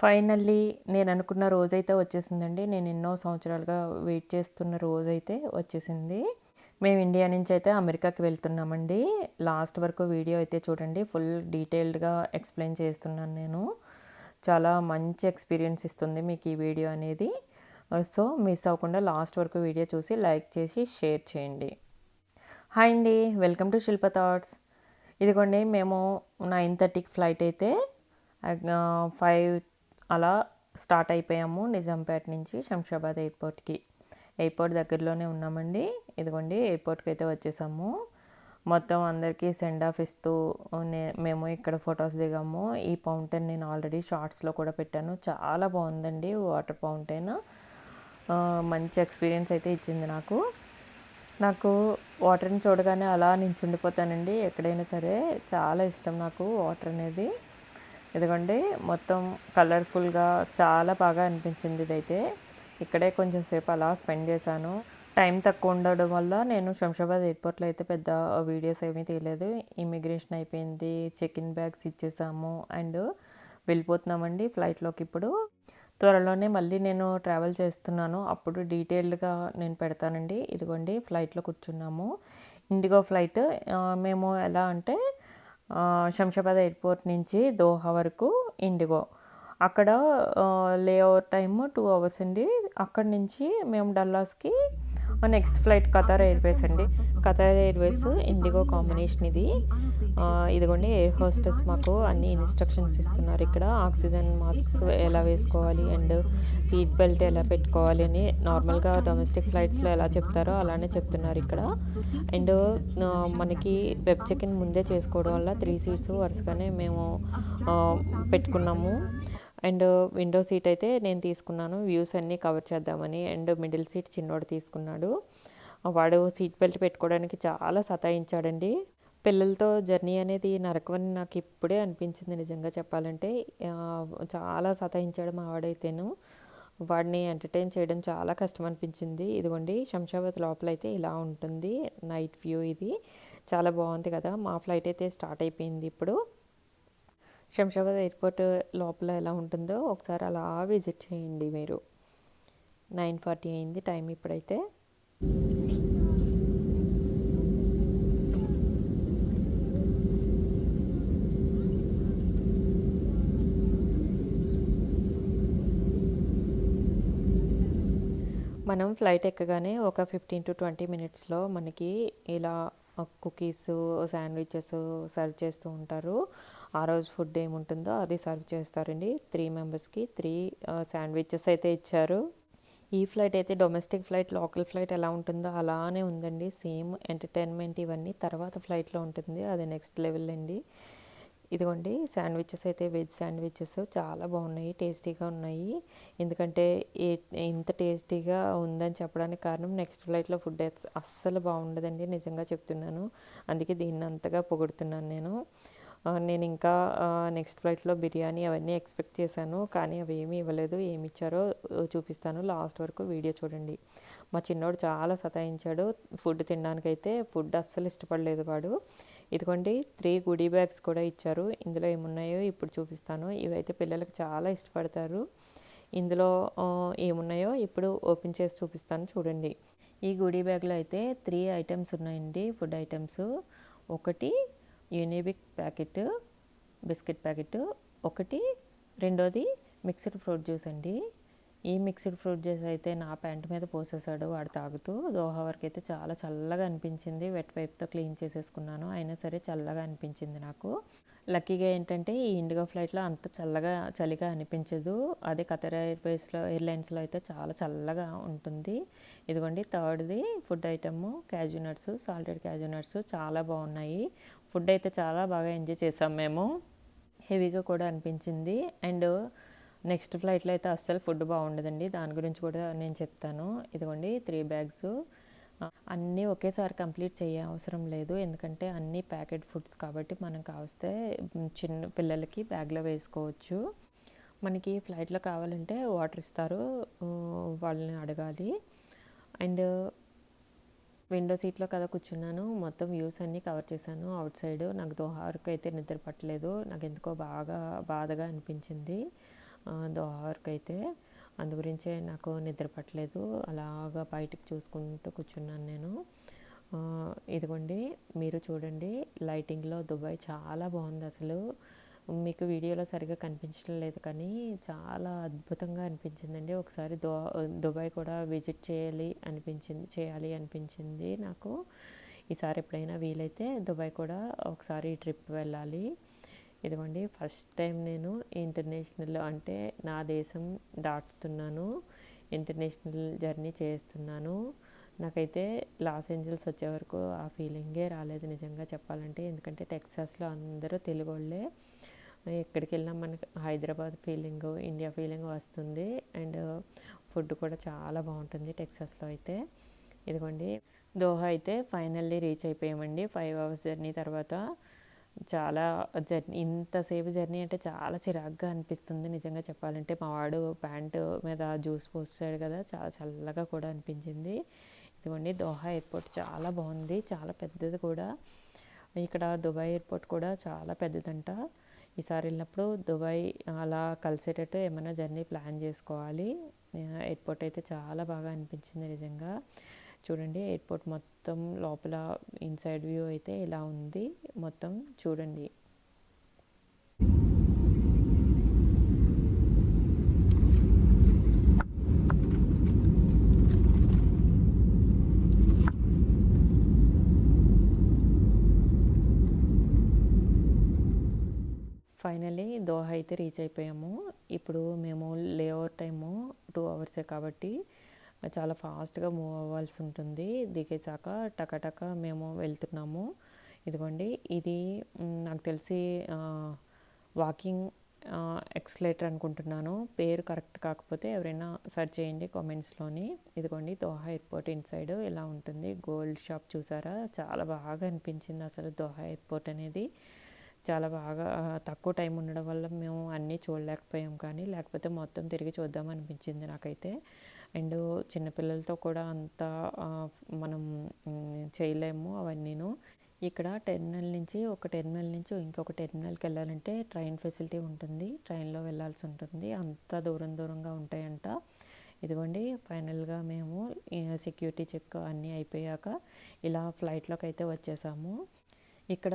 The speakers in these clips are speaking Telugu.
ఫైనల్లీ నేను అనుకున్న రోజైతే వచ్చేసిందండి. నేను ఎన్నో సంవత్సరాలుగా వెయిట్ చేస్తున్న రోజైతే వచ్చేసింది. మేము ఇండియా నుంచి అయితే అమెరికాకి వెళ్తున్నామండి. లాస్ట్ వరకు వీడియో అయితే చూడండి. ఫుల్ డీటెయిల్డ్గా ఎక్స్ప్లెయిన్ చేస్తున్నాను నేను. చాలా మంచి ఎక్స్పీరియన్స్ ఇస్తుంది మీకు ఈ వీడియో అనేది. సో మిస్ అవ్వకుండా లాస్ట్ వరకు వీడియో చూసి లైక్ చేసి షేర్ చేయండి. హాయ్ అండి. Welcome to Shilpa thoughts. ఇదిగోండి మేము నైన్ థర్టీకి ఫ్లైట్ అయితే ఫైవ్ అలా స్టార్ట్ అయిపోయాము నిజాంపేట నుంచి శంషాబాద్ ఎయిర్పోర్ట్కి. ఎయిర్పోర్ట్ దగ్గరలోనే ఉన్నామండి. ఇదిగోండి ఎయిర్పోర్ట్కి అయితే వచ్చేసాము. మొత్తం అందరికీ సెండ్ ఆఫ్ ఇస్తూ నే- మేము ఇక్కడ ఫొటోస్ దిగాము. ఈ ఫౌంటైన్ నేను ఆల్రెడీ షార్ట్స్లో కూడా పెట్టాను. చాలా బాగుందండి వాటర్ ఫౌంటైన్. మంచి ఎక్స్పీరియన్స్ అయితే ఇచ్చింది నాకు. నాకు వాటర్ని చూడగానే అలా నించుండిపోతానండి. ఎక్కడైనా సరే చాలా ఇష్టం నాకు వాటర్ అనేది. ఇదిగోండి మొత్తం కలర్ఫుల్గా చాలా బాగా అనిపించింది ఇదైతే. ఇక్కడే కొంచెం సేపు అలా స్పెండ్ చేశాను. టైం తక్కువ ఉండడం వల్ల నేను శంషాబాద్ ఎయిర్పోర్ట్లో అయితే పెద్ద వీడియోస్ ఏమీ తీయలేదు. ఇమిగ్రేషన్ అయిపోయింది చెక్ ఇన్ బ్యాగ్స్ ఇచ్చేసాము అండ్ వెళ్ళిపోతున్నామండి ఫ్లైట్లోకి ఇప్పుడు. త్వరలోనే మళ్ళీ నేను ట్రావెల్ చేస్తున్నాను. అప్పుడు డీటెయిల్డ్గా నేను పెడతానండి. ఇదిగోండి ఫ్లైట్లో కూర్చున్నాము. ఇండిగో ఫ్లైట్ మేము ఎలా అంటే శంషాబాద్ ఎయిర్పోర్ట్ నుంచి దోహా వరకు ఇండిగో. అక్కడ లే టైము టైమ్ టూ అవర్స్ అండి అక్కడి నుంచి మేము డల్లాస్కి నెక్స్ట్ ఫ్లైట్ కతార్ ఎయిర్వేస్ అండి. కతార్ ఎయిర్వేస్ ఇండిగో కాంబినేషన్ ఇది. ఇదిగోండి ఎయిర్ హోస్టెస్ మాకు అన్ని ఇన్స్ట్రక్షన్స్ ఇస్తున్నారు ఇక్కడ. ఆక్సిజన్ మాస్క్స్ ఎలా వేసుకోవాలి అండ్ సీట్ బెల్ట్ ఎలా పెట్టుకోవాలి అని నార్మల్గా డొమెస్టిక్ ఫ్లైట్స్లో ఎలా చెప్తారో అలానే చెప్తున్నారు ఇక్కడ. అండ్ మనకి వెబ్ చెక్ ఇన్ ముందే చేసుకోవడం వల్ల త్రీ సీట్స్ వరుసగానే మేము పెట్టుకున్నాము. అండ్ విండో సీట్ అయితే నేను తీసుకున్నాను. వ్యూస్ అన్నీ కవర్ చేద్దామని. అండ్ మిడిల్ సీట్ చిన్నోడు తీసుకున్నాడు. వాడు సీట్ బెల్ట్ పెట్టుకోవడానికి చాలా సతాయించాడండి. పిల్లలతో జర్నీ అనేది నరకమని నాకు ఇప్పుడే అనిపించింది నిజంగా చెప్పాలంటే. చాలా సతాయించాడు మా వాడైతేను. వాడిని ఎంటర్టైన్ చేయడం చాలా కష్టం అనిపించింది ఇదిగోండి శంషాబాద్ లోపల అయితే ఇలా ఉంటుంది. నైట్ వ్యూ ఇది. చాలా బాగుంది కదా. మా ఫ్లైట్ అయితే స్టార్ట్ అయిపోయింది ఇప్పుడు. శంషాబాద్ ఎయిర్పోర్ట్ లోపల ఎలా ఉంటుందో ఒకసారి అలా విజిట్ చేయండి మీరు. నైన్ ఫార్టీ అయింది టైం ఇప్పుడైతే. మనం ఫ్లైట్ ఎక్కగానే ఒక ఫిఫ్టీన్ టు ట్వంటీ మినిట్స్లో మనకి ఇలా కుకీస్ శాండ్విచెస్ సర్వ్ చేస్తూ ఉంటారు. ఆ రోజు ఫుడ్ ఏముంటుందో అది సర్వ్ చేస్తారండి. త్రీ మెంబర్స్కి త్రీ శాండ్విచెస్ అయితే ఇచ్చారు. ఈ ఫ్లైట్ అయితే డొమెస్టిక్ ఫ్లైట్ లోకల్ ఫ్లైట్ ఎలా ఉంటుందో అలానే ఉందండి. సేమ్ ఎంటర్టైన్మెంట్ ఇవన్నీ తర్వాత ఫ్లైట్లో ఉంటుంది. అది నెక్స్ట్ లెవెల్ అండి. ఇదిగోండి శాండ్విచెస్ అయితే వెజ్ శాండ్విచెస్ చాలా బాగున్నాయి టేస్టీగా ఉన్నాయి. ఎందుకంటే ఏ ఇంత టేస్టీగా ఉందని చెప్పడానికి కారణం నెక్స్ట్ ఫ్లైట్లో ఫుడ్ అస్సలు బాగుండదండి నిజంగా చెప్తున్నాను. అందుకే దీన్ని అంతగా పొగుడుతున్నాను నేను. నేను ఇంకా నెక్స్ట్ ఫ్లైట్లో బిర్యానీ అవన్నీ ఎక్స్పెక్ట్ చేశాను కానీ అవి ఏమీ ఇవ్వలేదు ఏమి ఇచ్చారో చూపిస్తాను. లాస్ట్ వరకు వీడియో చూడండి. మా చిన్నోడు చాలా సతాయించాడు ఫుడ్ తినడానికైతే ఫుడ్ అస్సలు ఇష్టపడలేదు వాడు. ఇదిగోండి త్రీ గుడీ బ్యాగ్స్ కూడా ఇచ్చారు. ఇందులో ఏమున్నాయో ఇప్పుడు చూపిస్తాను. ఇవైతే పిల్లలకు చాలా ఇష్టపడతారు. ఇందులో ఏమున్నాయో ఇప్పుడు ఓపెన్ చేసి చూపిస్తాను చూడండి. ఈ గుడీ బ్యాగ్లో అయితే త్రీ ఐటమ్స్ ఉన్నాయండి. ఫుడ్ ఐటమ్స్ ఒకటి యూనిబిక్ ప్యాకెట్ బిస్కెట్ ప్యాకెట్ ఒకటి రెండోది మిక్స్డ్ ఫ్రూట్ జ్యూస్ అండి. ఈ మిక్స్డ్ ఫ్రూట్ జ్యూస్ అయితే నా ప్యాంట్ మీద పోసేసాడు వాడు తాగుతూ. దోహా వరకు అయితే చాలా చల్లగా అనిపించింది. వెట్ వైప్తో క్లీన్ చేసేసుకున్నాను. అయినా సరే చల్లగా అనిపించింది నాకు. లక్కీగా ఏంటంటే ఈ ఇండిగో ఫ్లైట్లో అంత చల్లగా చలిగా అనిపించదు. అదే ఖతర్ ఎయిర్వేస్లో ఎయిర్లైన్స్లో అయితే చాలా చల్లగా ఉంటుంది. ఇదిగోండి థర్డ్ది food item cashew nuts salted cashew nuts చాలా బాగున్నాయి. ఫుడ్ అయితే చాలా బాగా ఎంజాయ్ చేసాం మేము. హెవీగా కూడా అనిపించింది. అండ్ నెక్స్ట్ ఫ్లైట్లో అయితే అస్సలు ఫుడ్ బాగుండదండి. దాని గురించి కూడా నేను చెప్తాను. ఇదిగోండి త్రీ బ్యాగ్స్ అన్నీ ఒకేసారి కంప్లీట్ చేయ అవసరం లేదు. ఎందుకంటే అన్నీ ప్యాకెట్ ఫుడ్స్ కాబట్టి మనం కావస్తే చిన్న పిల్లలకి బ్యాగ్లో వేసుకోవచ్చు. మనకి ఫ్లైట్లో కావాలంటే వాటర్ ఇస్తారు. వాళ్ళని అడగాలి. అండ్ విండో సీట్లో కదా కూర్చున్నాను. మొత్తం వ్యూస్ అన్నీ కవర్ చేశాను. అవుట్ సైడ్ నాకు దోహా వరకు అయితే నిద్ర పట్టలేదు. నాకు ఎందుకో బాగా బాధగా అనిపించింది. ఆ, అయితే అందు గురించే నాకు నిద్ర పట్టలేదు. అలాగా బయటికి చూసుకుంటూ కూర్చున్నాను నేను. ఇదిగోండి మీరు చూడండి లైటింగ్లో దుబాయ్ చాలా బాగుంది అసలు. మీకు వీడియోలో సరిగా కనిపించడం లేదు కానీ చాలా అద్భుతంగా అనిపించిందండి. ఒకసారి దో దుబాయ్ కూడా విజిట్ చేయాలి అనిపించింది చేయాలి అనిపించింది నాకు. ఈసారి ఎప్పుడైనా వీలైతే దుబాయ్ కూడా ఒకసారి ట్రిప్ వెళ్ళాలి. ఇదిగోండి ఫస్ట్ టైం నేను ఇంటర్నేషనల్ అంటే నా దేశం దాటుతున్నాను. ఇంటర్నేషనల్ జర్నీ చేస్తున్నాను. నాకైతే లాస్ ఏంజల్స్ వచ్చే వరకు ఆ ఫీలింగే రాలేదు నిజంగా చెప్పాలంటే. ఎందుకంటే టెక్సాస్లో అందరూ తెలుగు వాళ్ళే. ఎక్కడికి వెళ్ళినా మనకి హైదరాబాద్ ఫీలింగ్ ఇండియా ఫీలింగ్ వస్తుంది. అండ్ ఫుడ్ కూడా చాలా బాగుంటుంది టెక్సాస్లో అయితే. ఇదిగోండి దోహా అయితే ఫైనల్లీ రీచ్ అయిపోయామండి. ఫైవ్ అవర్స్ జర్నీ తర్వాత చాలా జర్నీ ఇంతసేపు జర్నీ అంటే చాలా చిరాగ్గా అనిపిస్తుంది నిజంగా చెప్పాలంటే. మా వాడు ప్యాంటు మీద జ్యూస్ పోస్తాడు కదా చాలా చల్లగా కూడా అనిపించింది. ఇదిగోండి దోహా ఎయిర్పోర్ట్ చాలా బాగుంది చాలా పెద్దది కూడా. ఇక్కడ దుబాయ్ ఎయిర్పోర్ట్ కూడా చాలా పెద్దదంట. ఈసారి వెళ్ళినప్పుడు దుబాయ్ అలా కలిసేటట్టు ఏమైనా జర్నీ ప్లాన్ చేసుకోవాలి. ఎయిర్పోర్ట్ అయితే చాలా బాగా అనిపించింది నిజంగా. చూడండి ఎయిర్పోర్ట్ మొత్తం లోపల ఇన్సైడ్ వ్యూ అయితే ఇలా ఉంది. మొత్తం చూడండి. ఫైనలీ దోహ అయితే రీచ్ అయిపోయాము. ఇప్పుడు మేము లేఓవర్ టైము టూ అవర్సే కాబట్టి చాలా ఫాస్ట్గా మూవ్ అవ్వాల్సి ఉంటుంది. దిగేసాక టకటక మేము వెళ్తున్నాము. ఇదిగోండి ఇది నాకు తెలిసి వాకింగ్ ఎక్స్లేటర్ అనుకుంటున్నాను. పేరు కరెక్ట్ కాకపోతే ఎవరైనా సెర్చ్ చేయండి కామెంట్స్లోని. ఇదిగోండి దోహా ఎయిర్పోర్ట్ ఇన్సైడ్ ఇలా ఉంటుంది. గోల్డ్ షాప్ చూసారా? చాలా బాగా అనిపించింది అసలు దోహా ఎయిర్పోర్ట్ అనేది. చాలా బాగా తక్కువ టైం ఉండడం వల్ల మేము అన్నీ చూడలేకపోయాం కానీ లేకపోతే మొత్తం తిరిగి చూద్దాం అనిపించింది నాకైతే. అండ్ చిన్నపిల్లలతో కూడా అంత మనం చేయలేము అవన్నీను. ఇక్కడ టెర్మినల్ నుంచి ఒక టెర్మినల్ నుంచి ఇంకొక టెర్మినల్కి వెళ్ళాలంటే ట్రైన్ ఫెసిలిటీ ఉంటుంది. ట్రైన్లో వెళ్ళాల్సి ఉంటుంది. అంత దూరం దూరంగా ఉంటాయంట. ఇదిగోండి ఫైనల్గా మేము సెక్యూరిటీ చెక్ అన్నీ అయిపోయాక ఇలా ఫ్లైట్లోకి అయితే వచ్చేసాము. ఇక్కడ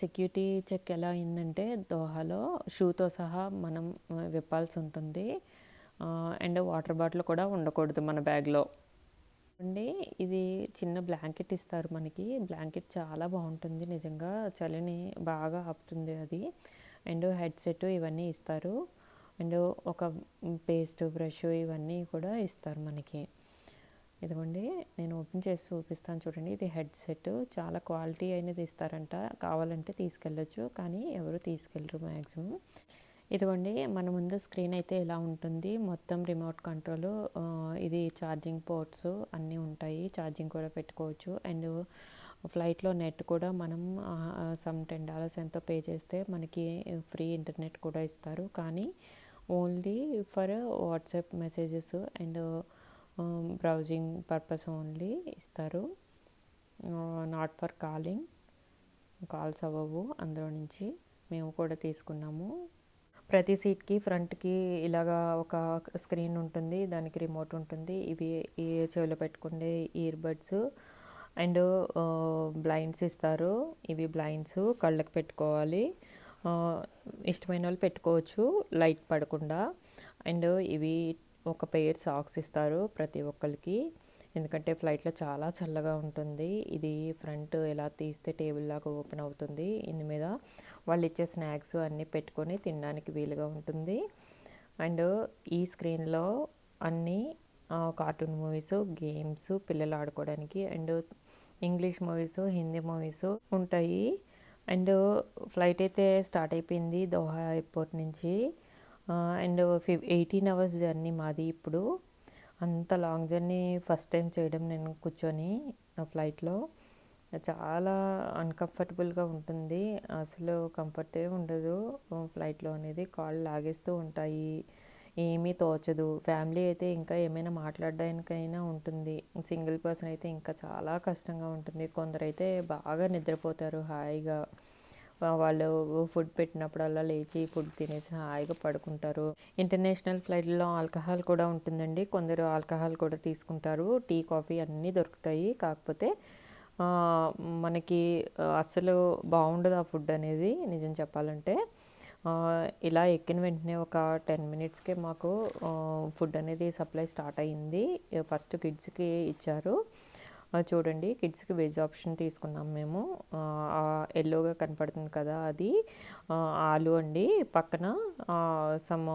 సెక్యూరిటీ చెక్ ఎలా అయిందంటే దోహాలో షూతో సహా మనం విప్పాల్సి ఉంటుంది. అండ్ వాటర్ బాటిల్ కూడా ఉండకూడదు మన బ్యాగ్లో. అండి ఇది చిన్న బ్లాంకెట్ ఇస్తారు మనకి. బ్లాంకెట్ చాలా బాగుంటుంది నిజంగా చలిని బాగా ఆపుతుంది అది. అండ్ హెడ్సెట్ ఇవన్నీ ఇస్తారు. అండ్ ఒక పేస్ట్ బ్రష్ ఇవన్నీ కూడా ఇస్తారు మనకి. ఇదిగోండి నేను ఓపెన్ చేసి చూపిస్తాను చూడండి. ఇది హెడ్సెట్ చాలా క్వాలిటీ అయినది ఇస్తారంట. కావాలంటే తీసుకెళ్ళొచ్చు కానీ ఎవరు తీసుకెళ్ళరు మ్యాక్సిమం ఇదిగోండి మన ముందు స్క్రీన్ అయితే ఇలా ఉంటుంది. మొత్తం రిమోట్ కంట్రోల్ ఇది ఛార్జింగ్ పోర్ట్స్ అన్నీ ఉంటాయి. ఛార్జింగ్ కూడా పెట్టుకోవచ్చు. అండ్ ఫ్లైట్లో నెట్ కూడా మనం సమ్ టెన్ డాలర్స్ ఎంతో పే చేస్తే మనకి ఫ్రీ ఇంటర్నెట్ కూడా ఇస్తారు. కానీ only for WhatsApp messages and browsing purpose only ఇస్తారు. నాట్ ఫర్ కాలింగ్ కాల్స్ అవ్వవు. అందులో నుంచి మేము కూడా తీసుకున్నాము. ప్రతి సీట్కి ఫ్రంట్కి ఇలాగా ఒక స్క్రీన్ ఉంటుంది దానికి రిమోట్ ఉంటుంది. ఇవి ఈ చెవిలో పెట్టుకునే ఇయర్ బడ్స్ అండ్ బ్లైండ్స్ ఇస్తారు. ఇవి బ్లైండ్స్ కళ్ళకి పెట్టుకోవాలి. ఇష్టమైన వాళ్ళు పెట్టుకోవచ్చు లైట్ పడకుండా. అండ్ ఇవి ఒక పెయిర్ సాక్స్ ఇస్తారు ప్రతి ఒక్కరికి ఎందుకంటే ఫ్లైట్లో చాలా చల్లగా ఉంటుంది. ఇది ఫ్రంట్ ఎలా తీస్తే టేబుల్ లాగా ఓపెన్ అవుతుంది. ఇందు మీద వాళ్ళు ఇచ్చే స్నాక్స్ అన్నీ పెట్టుకొని తినడానికి వీలుగా ఉంటుంది. అండ్ ఈ స్క్రీన్లో అన్ని కార్టూన్ మూవీస్ గేమ్స్ పిల్లలు ఆడుకోవడానికి and English movies Hindi movies ఉంటాయి. అండ్ ఫ్లైట్ అయితే స్టార్ట్ అయిపోయింది దోహా ఎయిర్పోర్ట్ నుంచి. అండ్ ఫి ఎయిటీన్ అవర్స్ జర్నీ మాది ఇప్పుడు. అంత లాంగ్ జర్నీ ఫస్ట్ టైం చేయడం నేను కూర్చొని ఆ ఫ్లైట్లో. చాలా అన్కంఫర్టబుల్గా ఉంటుంది. అసలు కంఫర్టే ఉండదు. ఫ్లైట్లో అనేది కాళ్ళు లాగేస్తూ ఉంటాయి. ఏమీ తోచదు. ఫ్యామిలీ అయితే ఇంకా ఏమైనా మాట్లాడడానికైనా ఉంటుంది. సింగిల్ పర్సన్ అయితే ఇంకా చాలా కష్టంగా ఉంటుంది. కొందరైతే బాగా నిద్రపోతారు హాయిగా. వాళ్ళు ఫుడ్ పెట్టినప్పుడల్లా లేచి ఫుడ్ తినేసి హాయిగా పడుకుంటారు. ఇంటర్నేషనల్ ఫ్లైట్లో ఆల్కహాల్ కూడా ఉంటుందండి. కొందరు ఆల్కహాల్ కూడా తీసుకుంటారు. టీ కాఫీ అన్నీ దొరుకుతాయి. కాకపోతే మనకి అసలు అస్సలు బాగుండదు ఆ ఫుడ్ అనేది నిజం చెప్పాలంటే. ఇలా ఎక్కిన వెంటనే ఒక టెన్ మినిట్స్కే మాకు ఫుడ్ అనేది సప్లై స్టార్ట్ అయ్యింది. ఫస్ట్ కిడ్స్కి ఇచ్చారు. చూడండి కిడ్స్కి వెజ్ ఆప్షన్ తీసుకున్నాం మేము. ఎల్లోగా కనపడుతుంది కదా అది. ఆలు అండి. పక్కన సమ్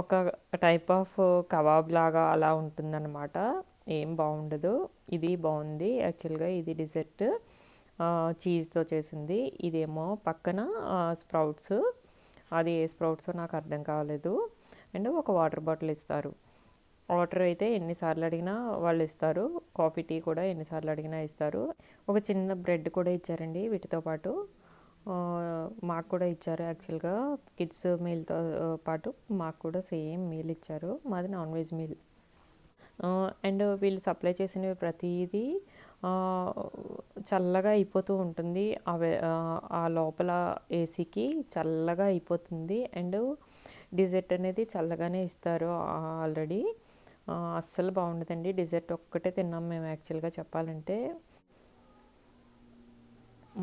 ఒక టైప్ ఆఫ్ కబాబ్ లాగా అలా ఉంటుందన్నమాట. ఏం బాగుండదు. ఇది బాగుంది. యాక్చువల్గా ఇది డిజర్ట్ చీజ్తో చేసింది. ఇదేమో పక్కన స్ప్రౌట్స్ అది ఏ స్ప్రౌట్స్ నాకు అర్థం కాలేదు. అండ్ ఒక వాటర్ బాటిల్ ఇస్తారు. వాటర్ అయితే ఎన్నిసార్లు అడిగినా వాళ్ళు ఇస్తారు. కాఫీ టీ కూడా ఎన్నిసార్లు అడిగినా ఇస్తారు. ఒక చిన్న బ్రెడ్ కూడా ఇచ్చారండి వీటితో పాటు. మాకు కూడా ఇచ్చారు యాక్చువల్గా. కిడ్స్ మీల్తో పాటు మాకు కూడా సేమ్ మీల్ ఇచ్చారు. మాది నాన్ వెజ్ మీల్. అండ్ వీళ్ళు సప్లై చేసినవి ప్రతిదీ చల్లగా అయిపోతూ ఉంటుంది. అవే ఆ లోపల ఏసీకి చల్లగా అయిపోతుంది. అండ్ డిజర్ట్ అనేది చల్లగానే ఇస్తారు ఆల్రెడీ. అస్సలు బాగుండదండి. డిజర్ట్ ఒక్కటే తిన్నాం మేము యాక్చువల్గా చెప్పాలంటే.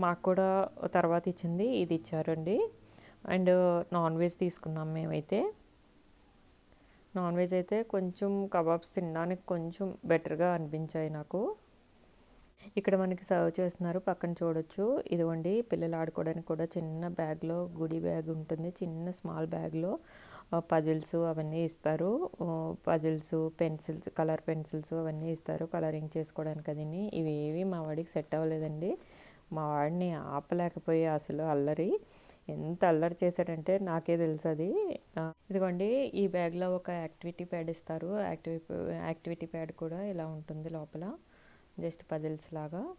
మాకు కూడా తర్వాత ఇచ్చింది ఇది ఇచ్చారండి. అండ్ నాన్ వెజ్ తీసుకున్నాం మేమైతే. నాన్ వెజ్ అయితే కొంచెం కబాబ్స్ తినడానికి కొంచెం బెటర్గా అనిపించాయి నాకు. ఇక్కడ మనకి సర్వ్ చేస్తున్నారు పక్కన చూడొచ్చు. ఇదిగోండి పిల్లలు ఆడుకోవడానికి కూడా చిన్న బ్యాగ్లో గుడి బ్యాగ్ ఉంటుంది చిన్న స్మాల్ బ్యాగ్లో. పజిల్స్ అవన్నీ ఇస్తారు. పజిల్స్ పెన్సిల్స్ కలర్ పెన్సిల్స్ అవన్నీ ఇస్తారు. కలరింగ్ చేసుకోవడానికి అది ఇవి ఏవి మా వాడికి సెట్ అవ్వలేదండి. మా వాడిని ఆపలేకపోయి అసలు అల్లరి. ఎంత అల్లరి చేశాడంటే నాకే తెలుసు అది. ఇదిగోండి ఈ బ్యాగ్లో ఒక యాక్టివిటీ ప్యాడ్ ఇస్తారు. యాక్టివి యాక్టివిటీ ప్యాడ్ కూడా ఇలా ఉంటుంది లోపల. జస్ట్ పజిల్స్ లాగా.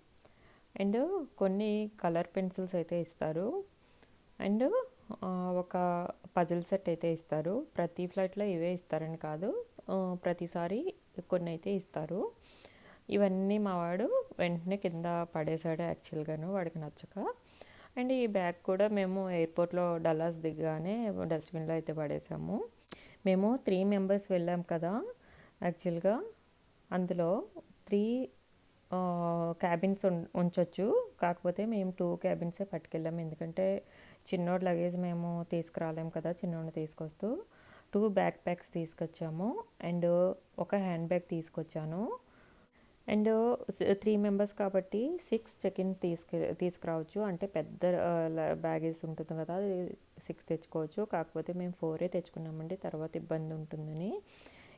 అండ్ కొన్ని కలర్ పెన్సిల్స్ అయితే ఇస్తారు. అండ్ ఒక పజిల్ సెట్ అయితే ఇస్తారు. ప్రతి ఫ్లైట్లో ఇవే ఇస్తారని కాదు. ప్రతిసారి కొన్ని అయితే ఇస్తారు. ఇవన్నీ మా వాడు వెంటనే కింద పడేశాడు యాక్చువల్గాను వాడికి నచ్చక. అండ్ ఈ బ్యాగ్ కూడా మేము ఎయిర్పోర్ట్లో డల్లాస్ దిగగానే డస్ట్బిన్లో అయితే పడేసాము. మేము త్రీ మెంబర్స్ వెళ్ళాం కదా యాక్చువల్గా అందులో త్రీ క్యాబిన్స్ ఉంచొచ్చు. కాకపోతే మేము టూ క్యాబిన్సే పట్టుకెళ్ళాము. ఎందుకంటే చిన్నోడి లగేజ్ మేము తీసుకురాలేం కదా చిన్నోడిని తీసుకొస్తూ టూ బ్యాక్ ప్యాక్స్ తీసుకొచ్చాము. అండ్ ఒక హ్యాండ్ బ్యాగ్ తీసుకొచ్చాను. అండ్ త్రీ మెంబర్స్ కాబట్టి సిక్స్ చెక్ ఇన్ తీసుకు తీసుకురావచ్చు. అంటే పెద్ద బ్యాగేజ్ ఉంటుంది కదా అది సిక్స్ తెచ్చుకోవచ్చు. కాకపోతే మేము ఫోరే తెచ్చుకున్నామండి. తర్వాత ఇబ్బంది ఉంటుందని.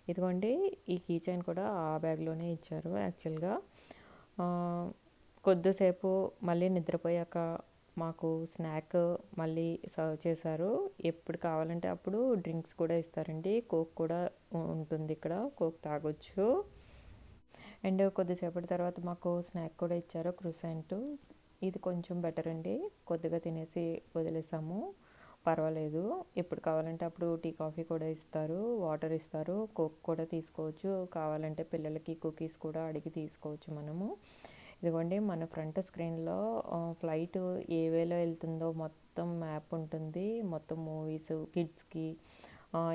ఇదిగోండి ఈ కీ చైన్ కూడా ఆ బ్యాగ్లోనే ఇచ్చారు. యాక్చువల్గా కొద్దిసేపు మళ్ళీ నిద్రపోయాక మాకు స్నాక్ మళ్ళీ సర్వ్ చేశారు. ఎప్పుడు కావాలంటే అప్పుడు డ్రింక్స్ కూడా ఇస్తారండి. కోక్ కూడా ఉంటుంది ఇక్కడ. కోక్ తాగొచ్చు. అండ్ కొద్దిసేపటి తర్వాత మాకు స్నాక్ కూడా ఇచ్చారు క్రూసెంట్ ఇది కొంచెం బెటర్ అండి. కొద్దిగా తినేసి వదిలేసాము. పర్వాలేదు. ఎప్పుడు కావాలంటే అప్పుడు టీ కాఫీ కూడా ఇస్తారు. వాటర్ ఇస్తారు. కోక్ కూడా తీసుకోవచ్చు. కావాలంటే పిల్లలకి కుకీస్ కూడా అడిగి తీసుకోవచ్చు మనము. ఇదిగోండి మన ఫ్రంట్ స్క్రీన్లో ఫ్లైట్ ఏ వేలో వెళ్తుందో మొత్తం మ్యాప్ ఉంటుంది. మొత్తం మూవీస్ కిడ్స్కి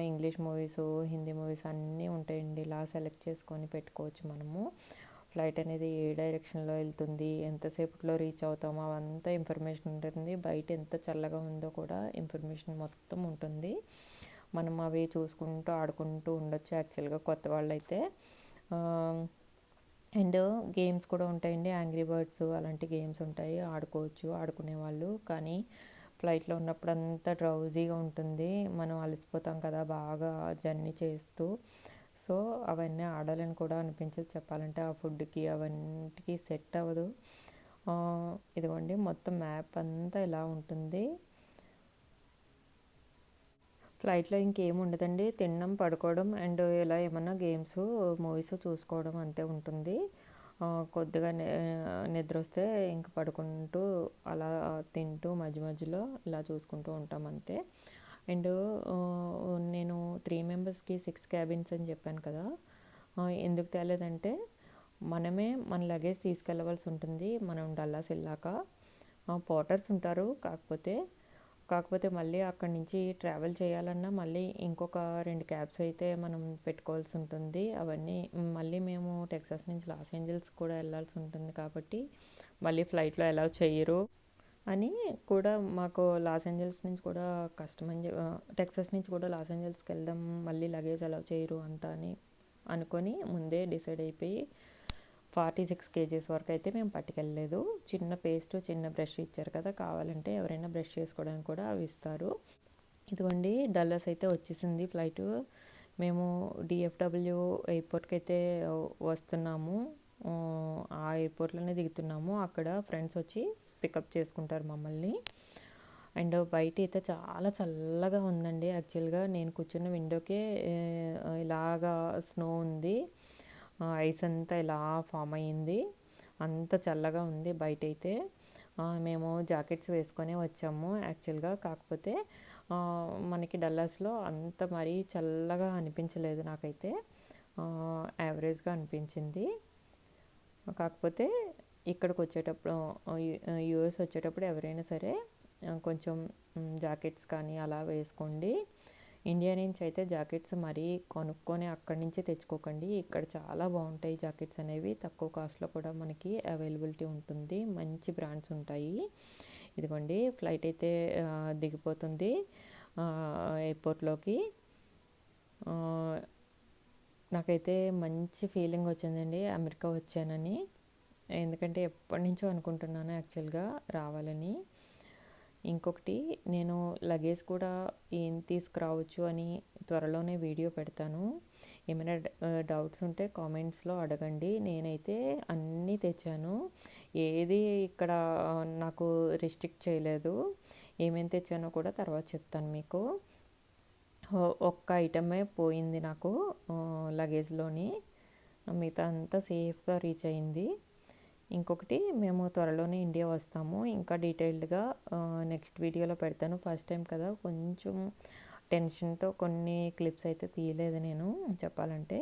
ఇంగ్లీష్ మూవీస్ హిందీ మూవీస్ అన్నీ ఉంటాయండి. ఇలా సెలెక్ట్ చేసుకొని పెట్టుకోవచ్చు మనము. ఫ్లైట్ అనేది ఏ డైరెక్షన్లో వెళ్తుంది ఎంతసేపట్లో రీచ్ అవుతామో అవంతా ఇన్ఫర్మేషన్ ఉంటుంది. బయట ఎంత చల్లగా ఉందో కూడా ఇన్ఫర్మేషన్ మొత్తం ఉంటుంది. మనం అవి చూసుకుంటూ ఆడుకుంటూ ఉండొచ్చు యాక్చువల్గా కొత్త వాళ్ళైతే. అండ్ గేమ్స్ కూడా ఉంటాయండి. యాంగ్రీ బర్డ్స్ అలాంటి గేమ్స్ ఉంటాయి. ఆడుకోవచ్చు ఆడుకునే వాళ్ళు కానీ ఫ్లైట్లో ఉన్నప్పుడు అంతా డ్రౌజీగా ఉంటుంది. మనం అలసిపోతాం కదా బాగా జర్నీ చేస్తూ. సో అవన్నీ ఆడాలని కూడా అనిపించదు చెప్పాలంటే. ఆ ఫుడ్కి అవన్నిటికి సెట్ అవ్వదు. ఇదిగోండి. మొత్తం మ్యాప్ అంతా ఇలా ఉంటుంది. ఫ్లైట్లో ఇంకేం ఉండదండి. తినడం పడుకోవడం అండ్ ఇలా ఏమన్నా గేమ్స్ మూవీస్ చూసుకోవడం అంతే ఉంటుంది. కొద్దిగా నిద్ర వస్తే ఇంక పడుకుంటూ అలా తింటూ మధ్య మధ్యలో ఇలా చూసుకుంటూ ఉంటాం అంతే. అండ్ నేను త్రీ మెంబర్స్కి సిక్స్ క్యాబిన్స్ అని చెప్పాను కదా. ఎందుకు తేలేదంటే మనమే మన లగేజ్ తీసుకెళ్ళవలసి ఉంటుంది. మనం డల్లాస్ వెళ్ళాక పోర్టర్స్ పోటర్స్ ఉంటారు. కాకపోతే కాకపోతే మళ్ళీ అక్కడి నుంచి ట్రావెల్ చేయాలన్నా మళ్ళీ ఇంకొక రెండు క్యాబ్స్ అయితే మనం పెట్టుకోవాల్సి ఉంటుంది. అవన్నీ మళ్ళీ మేము టెక్సాస్ నుంచి లాస్ ఏంజల్స్ కూడా వెళ్ళాల్సి ఉంటుంది కాబట్టి మళ్ళీ ఫ్లైట్లో ఎలా చేయరు అని కూడా మాకు లాస్ ఏంజల్స్ నుంచి కూడా కష్టం అని టెక్సాస్ నుంచి కూడా లాస్ ఏంజల్స్కి వెళ్దాం మళ్ళీ లగేజ్ అలౌ చేయరు అంతా అని అనుకొని ముందే డిసైడ్ అయిపోయి ఫార్టీ సిక్స్ కేజీస్ వరకు అయితే మేము పట్టుకెళ్ళలేదు. చిన్న పేస్ట్ చిన్న బ్రష్ ఇచ్చారు కదా కావాలంటే ఎవరైనా బ్రష్ చేసుకోవడానికి కూడా అవి ఇస్తారు. ఇదిగోండి డల్లస్ అయితే వచ్చేసింది ఫ్లైట్. మేము డిఎఫ్డబ్ల్యూ ఎయిర్పోర్ట్కి అయితే వస్తున్నాము. ఆ ఎయిర్పోర్ట్లోనే దిగుతున్నాము. అక్కడ ఫ్రెండ్స్ వచ్చి పికప్ చేసుకుంటారు మమ్మల్ని. అండ్ బయట అయితే చాలా చల్లగా ఉందండి. యాక్చువల్గా నేను కూర్చున్న విండోకే ఇలాగా స్నో ఉంది. ఐస్ అంతా ఇలా ఫామ్ అయ్యింది. అంత చల్లగా ఉంది బయట అయితే మేము జాకెట్స్ వేసుకొని వచ్చాము యాక్చువల్గా. కాకపోతే మనకి డల్లాస్లో అంత మరీ చల్లగా అనిపించలేదు నాకైతే. యావరేజ్గా అనిపించింది. కాకపోతే ఇక్కడికి వచ్చేటప్పుడు యూఎస్ వచ్చేటప్పుడు ఎవరైనా సరే కొంచెం జాకెట్స్ కానీ అలా వేసుకోండి. ఇండియా నుంచి అయితే జాకెట్స్ మరీ కొనుక్కొని అక్కడి నుంచి తెచ్చుకోకండి. ఇక్కడ చాలా బాగుంటాయి జాకెట్స్ అనేవి. తక్కువ కాస్ట్లో కూడా మనకి అవైలబిలిటీ ఉంటుంది. మంచి బ్రాండ్స్ ఉంటాయి. ఇదిగోండి ఫ్లైట్ అయితే దిగిపోతుంది. ఎయిర్పోర్ట్లోకి. నాకైతే మంచి ఫీలింగ్ వచ్చిందండి. అమెరికా వచ్చానని. ఎందుకంటే ఎప్పటి నుంచో అనుకుంటున్నాను యాక్చువల్గా రావాలని. ఇంకొకటి నేను లగేజ్ కూడా ఏం తీసుకురావచ్చు అని త్వరలోనే వీడియో పెడతాను. ఏమైనా డౌట్స్ ఉంటే కామెంట్స్లో అడగండి. నేనైతే అన్నీ తెచ్చాను. ఏది ఇక్కడ నాకు రిస్ట్రిక్ట్ చేయలేదు. ఏమేమి తెచ్చానో కూడా తర్వాత చెప్తాను మీకు. ఒక్క ఐటమే పోయింది నాకు లగేజ్లోని మిగతా అంతా సేఫ్గా రీచ్ అయింది. ఇంకొకటి మేము త్వరలోనే ఇండియా వస్తాము. ఇంకా డీటెయిల్డ్గా నెక్స్ట్ వీడియోలో పెడతాను. ఫస్ట్ టైం కదా కొంచెం టెన్షన్తో కొన్ని క్లిప్స్ అయితే తీయలేదు నేను చెప్పాలంటే.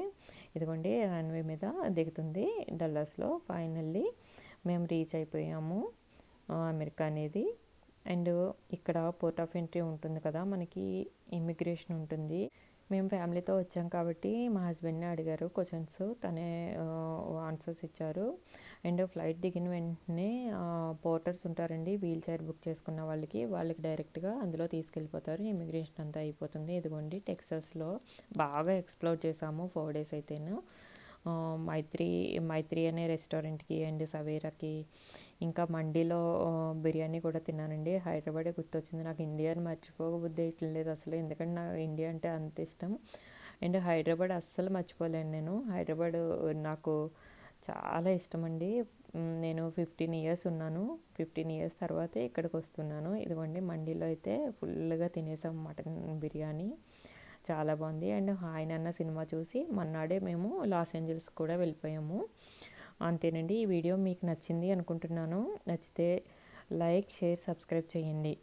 ఇదిగోండి రన్వే మీద దిగుతుంది డల్లాస్లో. ఫైనల్లీ మేము రీచ్ అయిపోయాము అమెరికా అనేది. అండ్ ఇక్కడ పోర్ట్ ఆఫ్ ఎంట్రీ ఉంటుంది కదా మనకి ఇమ్మిగ్రేషన్ ఉంటుంది. మేము ఫ్యామిలీతో వచ్చాం కాబట్టి మా హస్బెండ్ని అడిగారు క్వశ్చన్స్. తనే ఆన్సర్స్ ఇచ్చారు. అండ్ ఫ్లైట్ దిగిన వెంటనే పోర్టర్స్ ఉంటారండి వీల్ చైర్ బుక్ చేసుకున్న వాళ్ళకి వాళ్ళకి డైరెక్ట్గా అందులో తీసుకెళ్ళిపోతారు. ఇమిగ్రేషన్ అంతా అయిపోతుంది. ఇదిగోండి టెక్సాస్లో బాగా ఎక్స్ప్లోర్ చేసాము ఫోర్ డేస్ అయితేను. మైత్రి మైత్రి అనే రెస్టారెంట్కి అండ్ సవేరాకి ఇంకా మండీలో బిర్యానీ కూడా తిన్నానండి. హైదరాబాదే గుర్తొచ్చింది. నాకు ఇండియాని మర్చిపోబుద్ది లేదు అసలు. ఎందుకంటే నాకు ఇండియా అంటే అంత ఇష్టం. అండ్ హైదరాబాద్ అస్సలు మర్చిపోలేను నేను. హైదరాబాద్ నాకు చాలా ఇష్టం అండి నేను ఫిఫ్టీన్ ఇయర్స్ ఉన్నాను. ఫిఫ్టీన్ ఇయర్స్ తర్వాతే ఇక్కడికి వస్తున్నాను. ఇదిగోండి మండీలో అయితే ఫుల్గా తినేసాం మటన్ బిర్యానీ. చాలా బాగుంది. అండ్ హాయ్ అన్న సినిమా చూసి మన్నాడే మేము లాస్ ఏంజల్స్ కూడా వెళ్ళిపోయాము. అంతేనండి. ఈ వీడియో మీకు నచ్చింది అనుకుంటున్నాను. నచ్చితే లైక్ షేర్ సబ్స్క్రైబ్ చేయండి.